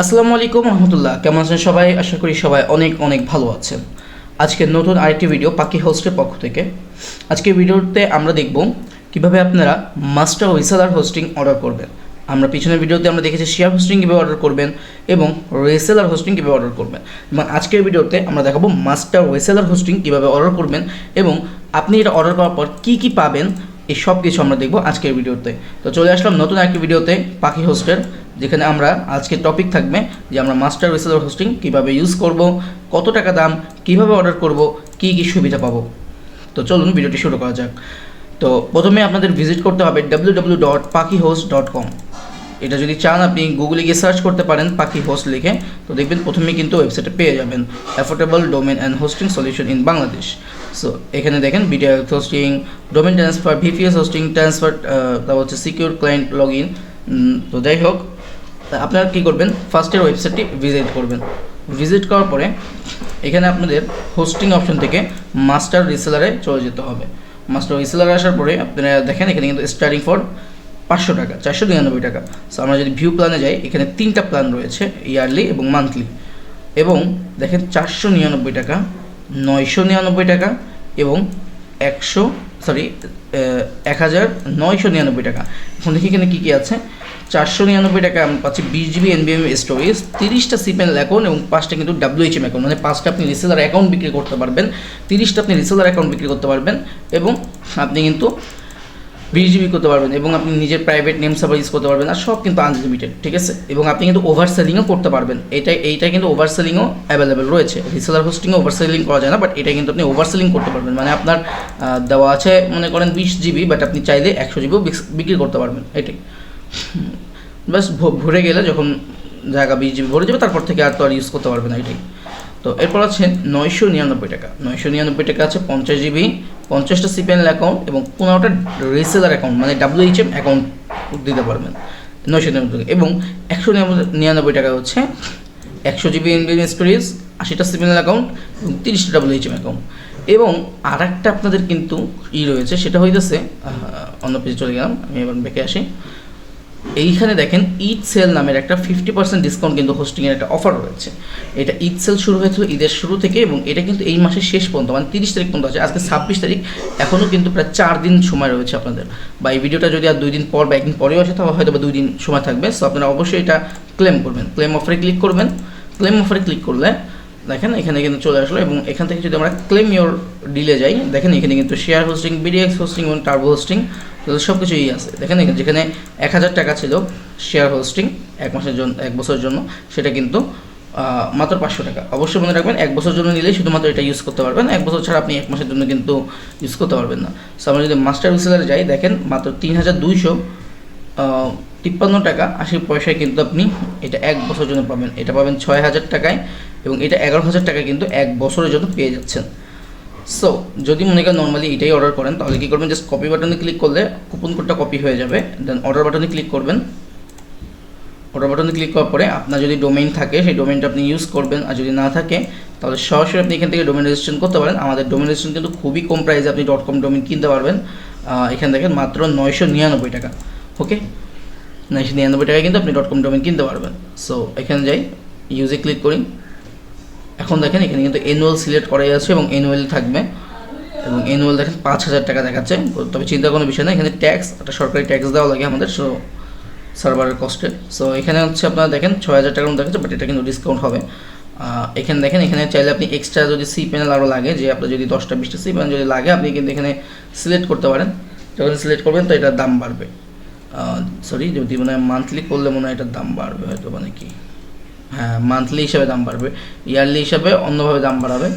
আসসালামু আলাইকুম রহমতুল্লাহ। কেমন আছেন সবাই? আশা করি সবাই অনেক অনেক ভালো আছেন। আজকে নতুন আরেকটি ভিডিও পাখি হোস্টের পক্ষ থেকে। আজকে ভিডিওতে আমরা দেখব কীভাবে আপনারা মাস্টার রিসেলার হোস্টিং অর্ডার করবেন। আমরা পিছনের ভিডিওতে আমরা দেখেছি শেয়ার হোস্টিং কীভাবে অর্ডার করবেন এবং রিসেলার হোস্টিং কীভাবে অর্ডার করবেন। এবং আজকের ভিডিওতে আমরা দেখাবো মাস্টার রিসেলার হোস্টিং কীভাবে অর্ডার করবেন এবং আপনি এটা অর্ডার করার পর কী কী পাবেন, এই সব কিছু আমরা দেখব আজকের ভিডিওতে। তো চলে আসলাম নতুন একটি ভিডিওতে পাখি হোস্টের যেখানে আমরা আজকে টপিক থাকবে যে আমরা মাস্টার রিসেলার হোস্টিং কীভাবে ইউজ করব, কত টাকা দাম, কীভাবে অর্ডার করব, কী কী সুবিধা পাবো। তো চলুন ভিডিওটি শুরু করা যাক। তো প্রথমে আপনাদের ভিজিট করতে হবে W W dot Pakhi host dot com এটা যদি চান আপনি গুগলে গিয়ে সার্চ করতে পারেন পাখি হোস্ট লিখে, তো দেখবেন প্রথমে কিন্তু ওয়েবসাইটে পেয়ে যাবেন affordable domain and hosting solution in Bangladesh so এখানে দেখেন BDI hosting domain transfer VPS hosting transfer তারপর হচ্ছে সিকিউর ক্লায়েন্ট লগ ইন তো যাই হোক তা আপনারা কী করবেন? ফার্স্টের ওয়েবসাইটটি ভিজিট করবেন। ভিজিট করার পরে এখানে আপনাদের হোস্টিং অপশন থেকে মাস্টার রিসেলারে চলে যেতে হবে। মাস্টার রিসেলারে আসার পরে আপনারা দেখেন, এখানে কিন্তু স্টার্টিং ফর পাঁচশো টাকা, চারশো নিরানব্বই টাকা। সো আমরা যদি ভিউ প্ল্যানে যাই, এখানে তিনটা প্ল্যান রয়েছে ইয়ারলি এবং মান্থলি এবং দেখেন, চারশো নিরানব্বই টাকা, নয়শো নিরানব্বই টাকা এবং একশো সরি এক হাজার নয়শো নিরানব্বই টাকা। এখন দেখি এখানে কী কী আছে। চারশো নিরানব্বই টাকা আমি পাচ্ছি বিশ জিবি এনবিএম স্টোরেজ তিরিশটা সিপেন অ্যাকাউন্ট এবং পাঁচটা কিন্তু ডাব্লিউএইচএম অ্যাকাউন্ট মানে পাঁচটা আপনি রিসেলার অ্যাকাউন্ট বিক্রি করতে পারবেন। তিরিশটা আপনি রিসেলার অ্যাকাউন্ট বিক্রি করতে পারবেন এবং আপনি কিন্তু বিশ জিবি করতে পারবেন এবং আপনি নিজের প্রাইভেট নেম সার্ভার ইউজ করতে পারবেন, আর সব কিন্তু আনলিমিটেড ঠিক আছে? এবং আপনি কিন্তু ওভার সেলিংও করতে পারবেন। এটাই এইটা কিন্তু ওভার সেলিংও অ্যাভেলেবেল রয়েছে। রিসেলার হোস্টিংও ওভার সেলিং করা যায় না বাট এটা কিন্তু আপনি ওভার সেলিং করতে পারবেন। মানে আপনার দেওয়া আছে, মনে করেন বিশ জিবি বাট আপনি চাইলে একশো জিবিও বিক্রি করতে পারবেন। এটাই। বাস ভরে গেলে যখন জায়গা বিশ জিবি ভরে যাবে, তারপর থেকে আর তো আর ইউজ করতে পারবে না, এটাই। তো এরপর আছে নয়শো নিরানব্বই টাকা। নয়শো নিরানব্বই টাকা আছে পঞ্চাশ জিবি পঞ্চাশটা সিপিএনএল অ্যাকাউন্ট এবং পনেরোটা রেসেলার অ্যাকাউন্ট মানে ডাব্লিউএইচএম অ্যাকাউন্ট দিতে পারবেন। নয়শো নিরানব্বই এবং একশো নিরানব্বই টাকা হচ্ছে একশো জিবি এনবিএম স্টোরেজ আশিটা সিপিএনএল অ্যাকাউন্ট এবং তিরিশটা ডাব্লিউএইচএম অ্যাকাউন্ট এবং আর একটা আপনাদের কিন্তু ই রয়েছে, সেটা হইতেছে অন্য পেজে চলে গেলাম, আমি এবার বেঁকে আসি। এইখানে দেখেন ঈদ সেল নামের একটা ফিফটি পার্সেন্ট ডিসকাউন্ট কিন্তু হোস্টিংয়ের একটা অফার রয়েছে। এটা ঈদ সেল শুরু হয়েছিল ঈদের শুরু থেকে এবং এটা কিন্তু এই মাসের শেষ পর্যন্ত মানে তিরিশ তারিখ পর্যন্ত আছে। আজকে ছাব্বিশ তারিখ এখনও কিন্তু প্রায় চার দিন সময় রয়েছে আপনাদের। বা এই ভিডিওটা যদি আর দুই দিন পর বা একদিন পরেও আসে, তাহলে হয়তো বা দুই দিন সময় থাকবে। সো আপনারা অবশ্যই এটা ক্লেম করবেন। ক্লেম অফারে ক্লিক করবেন। ক্লেম অফারে ক্লিক করলে দেখেন এখানে কিন্তু চলে আসলো এবং এখান থেকে যদি আমরা ক্লেম ইওর ডিলে যাই, দেখেন এখানে কিন্তু শেয়ার হোস্টিং বিডিএক্স হোস্টিং এবং টার্বো হোস্টিং সব কিছুই আছে। দেখেন যেখানে এক হাজার টাকা ছিল শেয়ার হোস্টিং এক মাসের জন্য এক বছরের জন্য, সেটা কিন্তু মাত্র পাঁচশো টাকা। অবশ্যই মনে রাখবেন, এক বছরের জন্য নিলেই শুধুমাত্র এটা ইউজ করতে পারবেন। এক বছর ছাড়া আপনি এক মাসের জন্য কিন্তু ইউজ করতে পারবেন না। সো আমরা যদি মাস্টার রিসেলারে যাই, দেখেন মাত্র তিন হাজার দুইশো তিপ্পান্ন টাকা, আশি পয়সায় কিন্তু আপনি এটা এক বছরের জন্য পাবেন। এটা পাবেন ছয় হাজার টাকায় এবং এটা এগারো হাজার টাকায় কিন্তু এক বছরের জন্য পেয়ে যাচ্ছেন। সো যদি মনে করেন নর্মালি এটাই অর্ডার করেন, তাহলে কী করবেন? জাস্ট কপি বাটনে ক্লিক করলে কুপন কোডটা কপি হয়ে যাবে। দেন অর্ডার বাটনে ক্লিক করবেন। অর্ডার বাটনে ক্লিক করার পরে আপনার যদি ডোমেইন থাকে, সেই ডোমেইনটা আপনি ইউজ করবেন। আর যদি না থাকে, তাহলে সরাসরি আপনি এখান থেকে ডোমেন রেজিস্ট্রেশন করতে পারেন। আমাদের ডোমেন রেজিস্ট্রেশন কিন্তু খুবই কম প্রাইসে আপনি ডট কম ডোমেন কিনতে পারবেন। এখান থেকে মাত্র নয়শো নিরানব্বই টাকা। ওকে নয়শো নিরানব্বই টাকায় কিন্তু আপনি ডট কম ডোমেন কিনতে পারবেন। সো এখানে যাই ইউজে ক্লিক করি। এখন দেখেন, এখানে কিন্তু অ্যানুয়াল সিলেক্ট করাই আছে এবং অ্যানুয়াল থাকবে। এবং অ্যানুয়াল দেখেন পাঁচ হাজার টাকা দেখাচ্ছে। তবে চিন্তা কোনো বিষয় না এখানে ট্যাক্স একটা সরকারি ট্যাক্স দেওয়া লাগে আমাদের সো সার্ভারের কস্টে সো এখানে হচ্ছে আপনারা দেখেন, ছয় হাজার টাকার মতো দেখাচ্ছে বাট এটা কিন্তু ডিসকাউন্ট হবে। এখানে দেখেন, এখানে চাইলে আপনি এক্সট্রা যদি সি প্যানেল আরও লাগে, যে আপনার যদি দশটা, বিশটা সি প্যানেল যদি লাগে, আপনি কিন্তু এখানে সিলেক্ট করতে পারেন। যখন সিলেক্ট করবেন, তো এটার দাম বাড়বে। সরি যদি মানে মান্থলি করলে মনে হয় এটার দাম বাড়বে, হয়তো মানে কি। হ্যাঁ মান্থলি হিসাবে দাম বাড়বে। ইয়ারলি হিসাবে অন্যভাবে দাম বাড়াবে।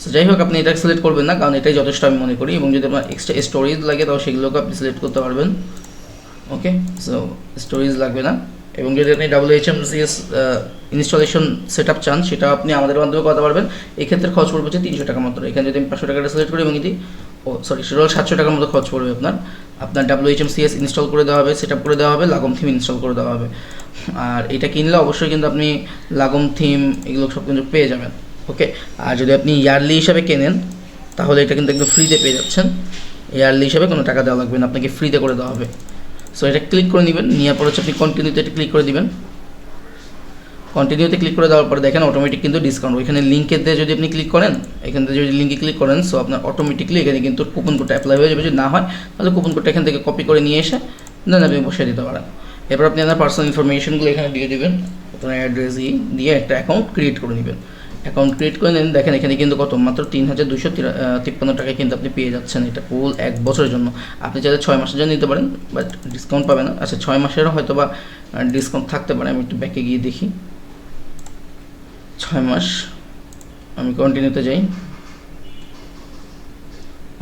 সো যাই হোক, আপনি এটা সিলেক্ট করবেন না, কারণ এটাই যথেষ্ট আমি মনে করি। এবং যদি আপনার এক্সট্রা স্টোরেজ লাগে তাহলে সেগুলোকে আপনি সিলেক্ট করতে পারবেন। ওকে সো স্টোরেজ লাগবে না। এবং যদি আপনি W H M CS installation set up চান, সেটা আপনি আমাদের মাধ্যমে করতে পারবেন। এক্ষেত্রে খরচ পড়বে হচ্ছে তিনশো টাকা মাত্র। এখানে যদি আমি পাঁচশো টাকাটা সিলেক্ট করি, এবং এটি, ও সরি সেটা সাতশো টাকার মতো খরচ পড়বে আপনার। আপনার W H M CS install করে দেওয়া হবে সেট আপ করে দেওয়া হবে লাগম থিম ইনস্টল করে দেওয়া হবে। আর এটা কিনলে অবশ্যই কিন্তু আপনি লাগম, থিম এগুলো সব কিন্তু পেয়ে যাবেন, ওকে? আর যদি আপনি ইয়ারলি হিসাবে কেনেন, তাহলে এটা কিন্তু একদম ফ্রিতে পেয়ে যাচ্ছেন। ইয়ারলি হিসাবে কোনো টাকা দেওয়া লাগবে না, আপনাকে ফ্রিতে করে দেওয়া হবে। সো এটা ক্লিক করে নেবেন, নেওয়ার পর হচ্ছে আপনি কন্টিনিউতে এটা ক্লিক করে দিবেন। কন্টিনিউতে ক্লিক করে দেওয়ার পরে দেখেন অটোমেটিক কিন্তু ডিসকাউন্ট ওইখানে দিয়ে যদি আপনি ক্লিক করেন, এখান থেকে যদি লিঙ্কে ক্লিক করেন সো আপনার অটোমেটিকলি এখানে কিন্তু কুপন কোডটা অ্যাপ্লাই হয়ে যাবে। যদি না হয়, তাহলে কুপন কোডটা এখান থেকে কপি করে নিয়ে এসে দেন আপনি বসিয়ে দিতে পারেন। এরপর আপনি আপনার পার্সোনাল ইনফরমেশনগুলো এখানে দিয়ে দেবেন, আপনার অ্যাড্রেস দিয়ে একটা অ্যাকাউন্ট ক্রিয়েট করে নেবেন। অ্যাকাউন্ট ক্রিয়েট করে নেন, দেখেন এখানে কিন্তু কত? মাত্র তিন হাজার দুশো তিপ্পান্ন টাকায় কিন্তু আপনি পেয়ে যাচ্ছেন এটা ফুল এক বছরের জন্য। আপনি চাইলে ছয় মাসের জন্য নিতে পারেন বাট ডিসকাউন্ট পাবেন না। আচ্ছা ছয় মাসেরও হয়তো বা ডিসকাউন্ট থাকতে পারে, আমি একটু ব্যাকে গিয়ে দেখি। ছয় মাস, আমি কন্টিনিউতে যাই।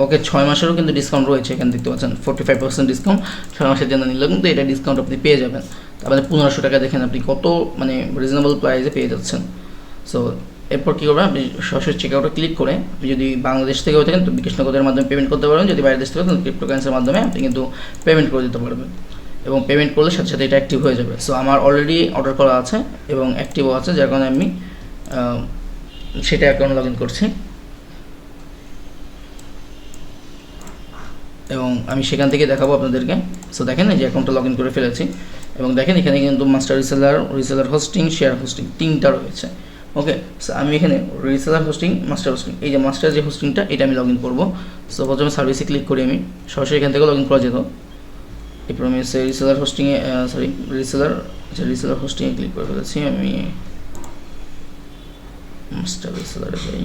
ওকে ছয় মাসেরও কিন্তু ডিসকাউন্ট রয়েছে এখানে, দেখতে পাচ্ছেন ফোর্টি ফাইভ পার্সেন্ট ডিসকাউন্ট ছয় মাসের জন্য নিলেও কিন্তু এটা ডিসকাউন্ট আপনি পেয়ে যাবেন। তারপরে পনেরোশো টাকা দেখেন আপনি কত মানে রিজনেবল প্রাইসে পেয়ে যাচ্ছেন। সো এরপর কী করবেন, আপনি সরাসরি চেক আউটে ক্লিক করে আপনি যদি বাংলাদেশ থেকে হয়ে থাকেন, তো বিকাশ মাধ্যমে পেমেন্ট করতে পারবেন। যদি বাইরের দেশ থেকে তাহলে ক্রিপ্টোকারেন্সির মাধ্যমে আপনি কিন্তু পেমেন্ট করে দিতে পারবেন। এবং পেমেন্ট করলে সাথে সাথে এটা অ্যাক্টিভ হয়ে যাবে। সো আমার অলরেডি অর্ডার করা আছে এবং অ্যাক্টিভও আছে, যার কারণে আমি সেটা অ্যাকাউন্ট লগ ইন করছি। এবং আমি সেখান থেকে দেখাবো আপনাদেরকে। সো দেখেন এই যে অ্যাকাউন্টটা লগ ইন করে ফেলেছি। এবং দেখেন এখানে কিন্তু master reseller reseller hosting share hosting তিনটা রয়েছে। ওকে সো আমি এখানে রিসেলার হোস্টিং মাস্টার হোস্টিং এই যে মাস্টার যে হোস্টিংটা এটা আমি লগ ইন করব। সো প্রথমে সার্ভিসে ক্লিক করি আমি। সরাসরি এখান থেকে লগ ইন করা যেত। এরপর আমি সে রিসেলার হোস্টিংয়ে সরি রিসেলার আচ্ছা রিসেলার হোস্টিংয়ে ক্লিক করে ফেলেছি আমি। মাস্টার রিসেলারে যাই।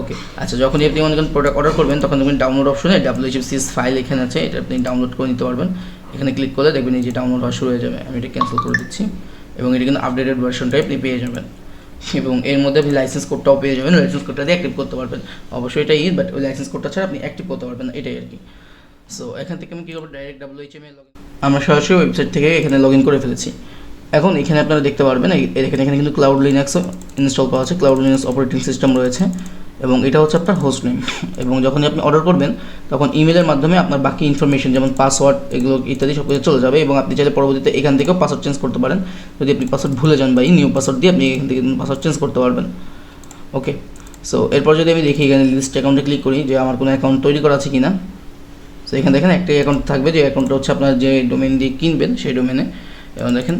ওকে আচ্ছা যখনই আপনি মনে করেন প্রোডাক্ট অর্ডার করবেন, তখন দেখবেন ডাউনলোড অপশনে ডাব্লিউএইচএফসিএস ফাইল এখানে আছে, এটা আপনি ডাউনলোড করে নিতে পারবেন। এখানে ক্লিক করলে দেখবেন এই যে ডাউনলোড হওয়া শুরু হয়ে যাবে। আমি এটা ক্যান্সেল করে দিচ্ছি। এবং এটা কিন্তু আপডেটেড ভার্সনটাই আপনি পেয়ে যাবেন। এবং এর মধ্যে আপনি লাইসেন্স কোডটাও পেয়ে যাবেন লাইসেন্স কোডটা দিয়ে অ্যাক্টিভ করতে পারবেন। অবশ্যই এটা ইজ বাট ওই লাইসেন্স কোডটা ছাড়া আপনি অ্যাক্টিভ করতে পারবেন এটাই আর কি। সো এখান থেকে আমি কী করব? ডাইরেক্ট ডাব্লিউএইচএম এ লগ আমরা সরাসরি ওয়েবসাইট থেকে এখানে লগ ইন করে ফেলেছি। এখন এখানে আপনারা দেখতে পারবেন এখানে এখানে কিন্তু ক্লাউড লিনাক্সও ইনস্টল করা আছে। ক্লাউড লিনাক্স অপারেটিং সিস্টেম রয়েছে। এবং এটা হচ্ছে আপনার হোস্ট নেম এবং যখনই আপনি অর্ডার করবেন, তখন ইমেলের মাধ্যমে আপনার বাকি ইনফরমেশন যেমন পাসওয়ার্ড এগুলো ইত্যাদি সব কিছু চলে যাবে এবং আপনি চাইলে পরবর্তীতে এখান থেকেও পাসওয়ার্ড চেঞ্জ করতে পারেন। যদি আপনি পাসওয়ার্ড ভুলে যান বা এই নিউ পাসওয়ার্ড দিয়ে আপনি এখান থেকে পাসওয়ার্ড চেঞ্জ করতে পারবেন। ওকে সো এরপর যদি আমি দেখি এখানে লিস্ট অ্যাকাউন্টে ক্লিক করি যে আমার কোনো অ্যাকাউন্ট তৈরি করা আছে কি না সো এখানে দেখেন একটাই অ্যাকাউন্ট থাকবে যে অ্যাকাউন্টটা হচ্ছে আপনার যে ডোমেন দিয়ে কিনবেন, সেই ডোমেনে এবং দেখেন,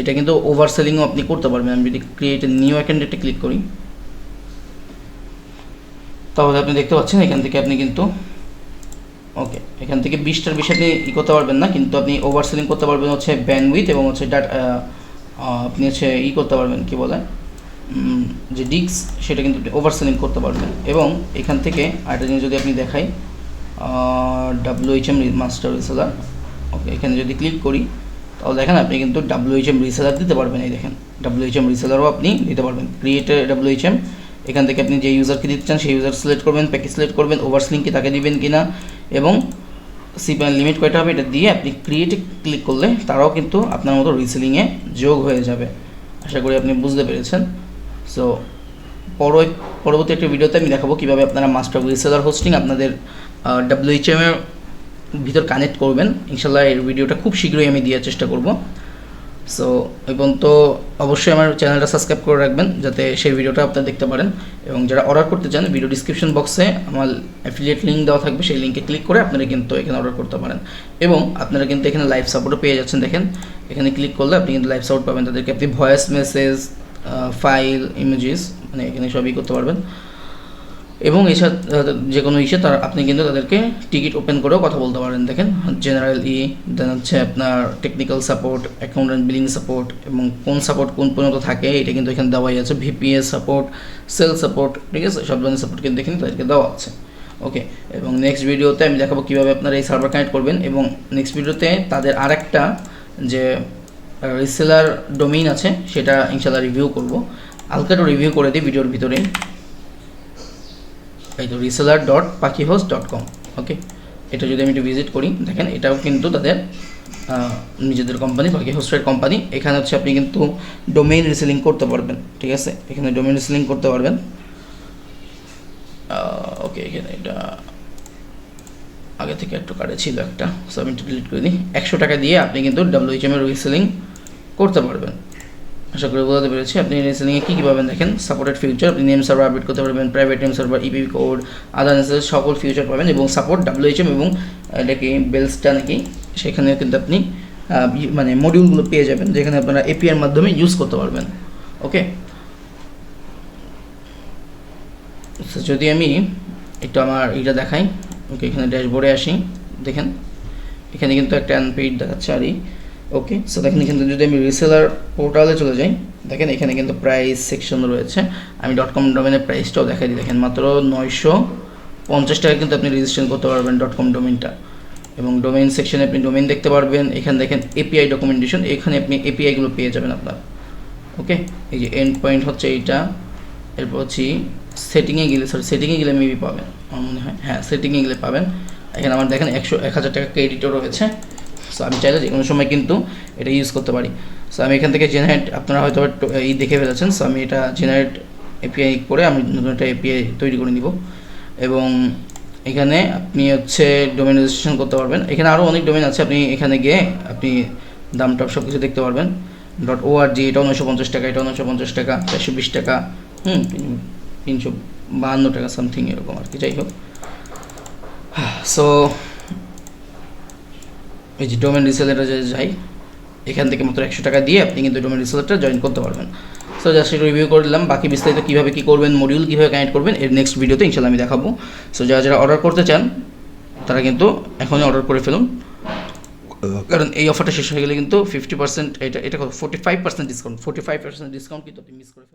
এটা কিন্তু ওভার সেলিংও আপনি করতে পারবেন। আমি যদি ক্রিয়েট নিউ অ্যাকাউন্টে ক্লিক করি তাহলে আপনি দেখতে পাচ্ছেন, এখান থেকে আপনি কিন্তু, ওকে, এখান থেকে বিশটার বেশি আপনি ই করতে পারবেন না, কিন্তু আপনি ওভার সেলিং করতে পারবেন হচ্ছে ব্যান্ডউইথ এবং হচ্ছে ডাটা আপনি হচ্ছে ই করতে পারবেন, কি বলে যে ডিক্স সেটা কিন্তু ওভার সেলিং করতে পারবেন। এবং এখান থেকে আরেকটা জিনিস যদি আপনি দেখাই ডাব্লিউএইচএম মাস্টার রিসেলার ওকে, এখানে যদি ক্লিক করি, তাহলে দেখেন আপনি কিন্তু ডাব্লিউএইচএম রিসেলার দিতে পারবেন, এই দেখেন ডাব্লিউএইচএম রিসেলারও আপনি দিতে পারবেন ক্রিয়েটার ডাব্লিউএইচএম এখান থেকে আপনি যে ইউজারকে দিতে চান, সেই ইউজার সিলেক্ট করবেন প্যাকেজ সিলেক্ট করবেন ওভারসলিং কি তাকে দিবেন কিনা এবং সিপিএন লিমিট কয়টা হবে, এটা দিয়ে আপনি ক্রিয়েটে ক্লিক করলে তারাও কিন্তু আপনার মতো রিসেলিংয়ে যোগ হয়ে যাবে। আশা করি আপনি বুঝতে পেরেছেন। সো পর পরবর্তী একটা ভিডিওতে আমি দেখাবো কীভাবে আপনারা মাস্টার রিসেলার হোস্টিং আপনাদের ডাব্লিউএইচএম এর ভিতর কানেক্ট করবেন। ইনশাল্লাহ এর ভিডিওটা খুব শীঘ্রই আমি দেওয়ার চেষ্টা করব। সো এবং তো অবশ্যই আমার চ্যানেলটা সাবস্ক্রাইব করে রাখবেন যাতে সেই ভিডিওটা আপনারা দেখতে পারেন। এবং যারা অর্ডার করতে চান ভিডিও ডিসক্রিপশন বক্সে আমার অ্যাফিলিয়েট লিঙ্ক দেওয়া থাকবে, সেই লিঙ্কে ক্লিক করে আপনারা কিন্তু এখানে অর্ডার করতে পারেন। এবং আপনারা কিন্তু এখানে লাইভ সাপোর্টও পেয়ে যাচ্ছেন, দেখেন। এখানে ক্লিক করলে আপনি কিন্তু লাইভ সাপোর্ট পাবেন। তাদেরকে আপনি ভয়েস মেসেজ ফাইল ইমেজেস মানে এখানে সবই করতে পারবেন। এবং এছাড়া যে কোনো ইসে তার, আপনি কিন্তু তাদেরকে টিকিট ওপেন করেও কথা বলতে পারেন। দেখেন জেনারেল ই দেন হচ্ছে আপনার technical support accountant billing support এবং কোন সাপোর্ট কোন পর্যন্ত থাকে, এটা কিন্তু এখানে দেওয়াই আছে। ভিপিএস সাপোর্ট সেল সাপোর্ট ঠিক আছে? সব ধরনের সাপোর্ট কিন্তু এখানে তাদেরকে দেওয়া আছে। ওকে এবং নেক্সট ভিডিওতে আমি দেখাবো কীভাবে আপনারা এই সার্ভার কানেক্ট করবেন, এবং নেক্সট ভিডিওতে তাদের আরেকটা যে রিসেলার ডোমেইন আছে, সেটা ইনশাল্লাহ রিভিউ করব। হালকা একটু রিভিউ করে দিই ভিডিওর ভিতরেই এই তো reseller dot Pakhi host dot com okay এটা যদি আমি একটু ভিজিট করি, দেখেন এটাও কিন্তু তাদের নিজেদের কোম্পানি পাখি হোস্টের কোম্পানি এখানে হচ্ছে আপনি কিন্তু ডোমেইন রিসেলিং করতে পারবেন, ঠিক আছে? এখানে ডোমেইন রিসেলিং করতে পারবেন। ওকে এখানে এটা আগে থেকে একটু কাটে ছিল একটা সো আমি ডিলিট করে দিই। একশো টাকা দিয়ে আপনি কিন্তু ডাব্লিউএইচএম এর রিসেলিং করতে পারবেন। আশা করি বোঝাতে পেরেছি। আপনি রেসলিংয়ে কী কী পাবেন দেখেন? সাপোর্টেড ফিউচার আপনি নেম সার্ভার আপডেট করতে পারবেন private name server EP code other necessary সকল ফিউচার পাবেন এবং সাপোর্ট ডাব্লিউএইচএম এবং এটাকে বেলসটা নাকি? সেখানেও কিন্তু আপনি মানে মডিউলগুলো পেয়ে যাবেন যেখানে আপনারা এপিআর মাধ্যমে ইউজ করতে পারবেন। ওকে যদি আমি একটু আমার এটা দেখাই ওকে এখানে ড্যাশবোর্ডে আসি, দেখেন। এখানে কিন্তু একটা আনপেইড দেখাচ্ছে, আরই। ওকে সো দেখেন এখানে যদি আমি রিসেলার পোর্টালে চলে যাই, দেখেন এখানে কিন্তু প্রাইস সেকশন রয়েছে। আমি ডট কম ডোমেনের প্রাইসটাও দেখাই দিই। দেখেন মাত্র নয়শো পঞ্চাশ টাকা কিন্তু আপনি রেজিস্ট্রেশন করতে পারবেন ডট কম ডোমেনটা এবং ডোমেইন সেকশনে আপনি ডোমেইন দেখতে পারবেন। এখানে দেখেন এপিআই ডকুমেন্টেশন এখানে আপনি এপিআইগুলো পেয়ে যাবেন আপনার। ওকে এই যে এন্ড পয়েন্ট হচ্ছে এইটা। এরপর হচ্ছে সেটিংয়ে গেলে সরি সেটিংয়ে গেলে মেবি পাবেন। আমার মনে হয় হ্যাঁ সেটিংয়ে গেলে পাবেন। এখানে আমার দেখেন একশো, এক হাজার টাকা ক্রেডিটও রয়েছে। সো আমি চাইলে যে কোনো সময় কিন্তু এটা ইউজ করতে পারি। সো আমি এখান থেকে জেনারেট আপনারা হয়তো এই দেখে ফেলেছেন। সো আমি এটা জেনারেট এপিআই করে আমি নতুন একটা এপিআই তৈরি করে নিব। এবং এখানে আপনি হচ্ছে ডোমেন রেজিস্ট্রেশন করতে পারবেন। এখানে আরও অনেক ডোমেন আছে। আপনি এখানে গিয়ে আপনি দাম, টপ সব কিছু দেখতে পারবেন। ডট ও আর জি এটাও নশো পঞ্চাশ টাকা, এটা নশো পঞ্চাশ টাকা, চারশো বিশ টাকা, হুম, তিনশো বাহান্ন টাকা সামথিং এরকম আর কি, যাই হোক। সো এই যে ডোমেন রিসেলারটা যে যাই, এখান থেকে মাত্র একশো টাকা দিয়ে আপনি কিন্তু ডোমেন রিসেলারটা জয়েন করতে পারবেন। সো জাস্ট রিভিউ করে দিলাম। বাকি বিস্তারিত কীভাবে কী করবেন মডিউল কীভাবে কানেক্ট করবেন, এর নেক্সট ভিডিওতে ইনশাল্লাহ আমি দেখাবো। সো যারা যারা অর্ডার করতে চান, তারা কিন্তু এখনই অর্ডার করে ফেলুন। কারণ এই অফারটা শেষ হয়ে গেলে কিন্তু ফিফটি পার্সেন্ট এটা এটা forty five percent discount forty five percent discount কিন্তু আপনি মিস করে